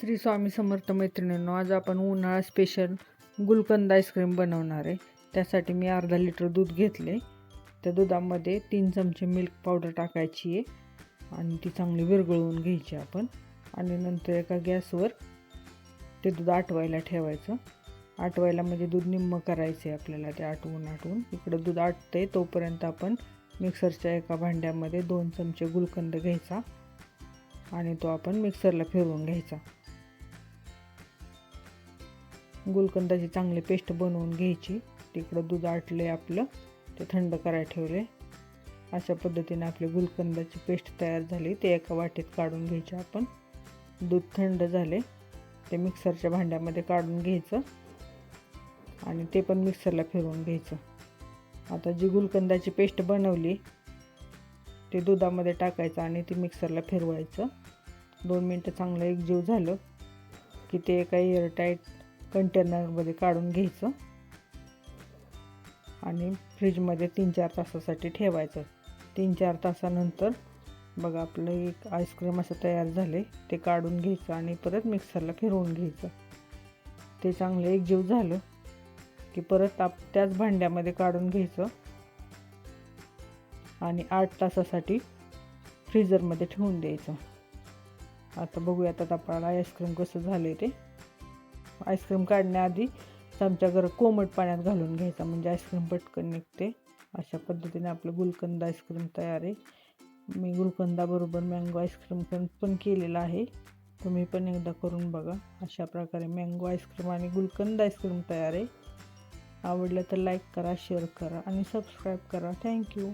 श्री स्वामी समर्थ मैत्रिणींनो आज आपण उन्हाळा स्पेशल गुलकंद आईस्क्रीम बनवणार आहे. त्यासाठी मी अर्धा लिटर दूध घेतले. त्या दुधामध्ये तीन चमचे मिल्क पावडर टाकायची आहे आणि ती चांगली विरघळवून घ्यायची आपण. आणि नंतर एका गॅसवर ते दूध आटवायला ठेवायचं. आटवायला म्हणजे दूध निम्म करायचं आहे आपल्याला ते आटवून आटवून. इकडं दूध आटते तोपर्यंत आपण मिक्सरच्या एका भांड्यामध्ये दोन चमचे गुलकंद घ्यायचा आणि तो आपण मिक्सरला फिरवून घ्यायचा. गुलकंदाची चांगली पेस्ट बनवून घ्यायची. तिकडं दूध आटले आपलं ते थंड करायला ठेवले अशा पद्धतीने आपली गुलकंदाची पेस्ट तयार झाली. ते एका वाटीत काढून घ्यायचे आपण. दूध थंड झाले ते मिक्सरच्या भांड्यामध्ये काढून घ्यायचं आणि ते पण मिक्सरला फिरवून घ्यायचं. आता जी गुलकंदाची पेस्ट बनवली ते दुधामध्ये टाकायचं आणि ते मिक्सरला फिरवायचं. दोन मिनटं चांगलं एकजीव झालं की ते एका एअरटाईट कंटेनरमध्ये काढून घ्यायचं. आणि फ्रीजमध्ये तीन चार तासासाठी ठेवायचं. तीन चार तासानंतर बघा आपलं एक आईस्क्रीम असं तयार झाले ते काढून घ्यायचं आणि परत मिक्सरला फिरवून घ्यायचं. ते चांगलं एकजीव झालं की परत आप त्याच भांड्यामध्ये काढून घ्यायचं. आणि आठ तासासाठी फ्रीजरमध्ये ठेवून द्यायचं. आता बघूयात आता आपल्याला आईस्क्रीम कसं झालं ते. आईस्क्रीम काढण्याआधी चमचा गरम कोमट पाण्यात घालून घ्यायचा. म्हणजे आईस्क्रीम पटकन निघते. अशा पद्धतीने आपलं गुलकंद आईस्क्रीम तयार आहे. मी गुलकंदाबरोबर मँगो आईस्क्रीम पण पण केलेलं आहे. तुम्ही पण एकदा करून बघा. अशा प्रकारे मँगो आईस्क्रीम आणि गुलकंद आईस्क्रीम तयार आहे. आवडलं तर लाईक करा शेअर करा आणि सबस्क्राईब करा. थँक्यू